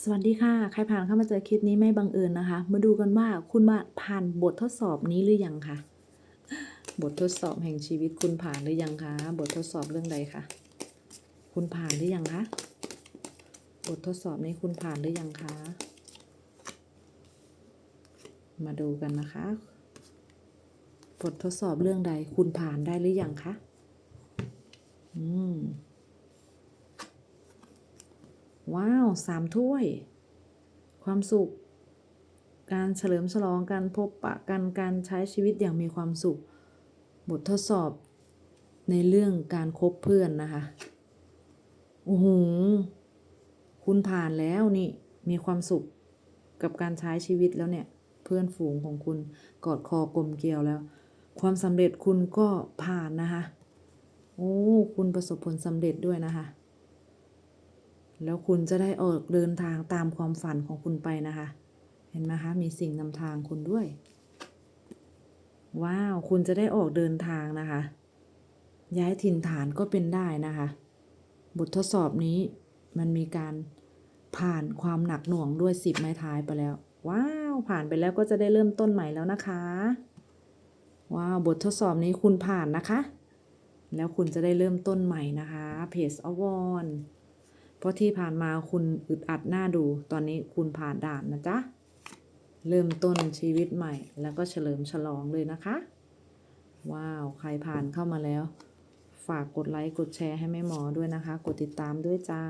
สวัสดีค่ะ ใครผ่านเข้ามาเจอคลิปนี้ไม่บังเอิญนะคะ มาดูกันว่าคุณมาผ่านบททดสอบนี้หรือยังคะบททดสอบแห่งชีวิตคุณผ่านหรือยังคะ บททดสอบเรื่องใดคะคุณผ่านหรือยังคะบททดสอบนี้คุณผ่านหรือยังคะ มาดูกันนะคะ บททดสอบเรื่องใดคุณผ่านได้หรือยังคะอืม ว้าวสามถ้วย ความสุข การเฉลิมฉลองการพบปะกันการใช้ชีวิตอย่างมีความสุข บททดสอบในเรื่องการคบเพื่อนนะคะโอ้โหคุณผ่านแล้วนี่มีความสุขกับการใช้ชีวิตแล้วเนี่ย เพื่อนฝูงของคุณกอดคอกลมเกลียวแล้ว ความสำเร็จคุณก็ผ่านนะคะ โอ้ คุณประสบผลสำเร็จด้วยนะคะ แล้วคุณจะได้ออกเดินทางตามความฝันของคุณไปนะคะ เห็นไหมคะ มีสิ่งนำทางคุณด้วย ว้าว คุณจะได้ออกเดินทางนะคะ ย้ายถิ่นฐานก็เป็นได้นะคะ บททดสอบนี้มันมีการผ่านความหนักหน่วงด้วยสิบไม้ท้ายไปแล้ว ว้าว ผ่านไปแล้วก็จะได้เริ่มต้นใหม่แล้วนะคะ ว้าว บททดสอบนี้คุณผ่านนะคะ แล้วคุณจะได้เริ่มต้นใหม่นะคะเพจอวอน เพราะที่ผ่านมาคุณอึดอัดหน้าดู ตอนนี้คุณผ่านด่านนะจ๊ะ เริ่มต้นชีวิตใหม่ แล้วก็เฉลิมฉลองเลยนะคะ ว้าว ใครผ่านเข้ามาแล้ว ฝากกดไลค์ กดแชร์ให้แม่หมอด้วยนะคะ กดติดตามด้วยจ้า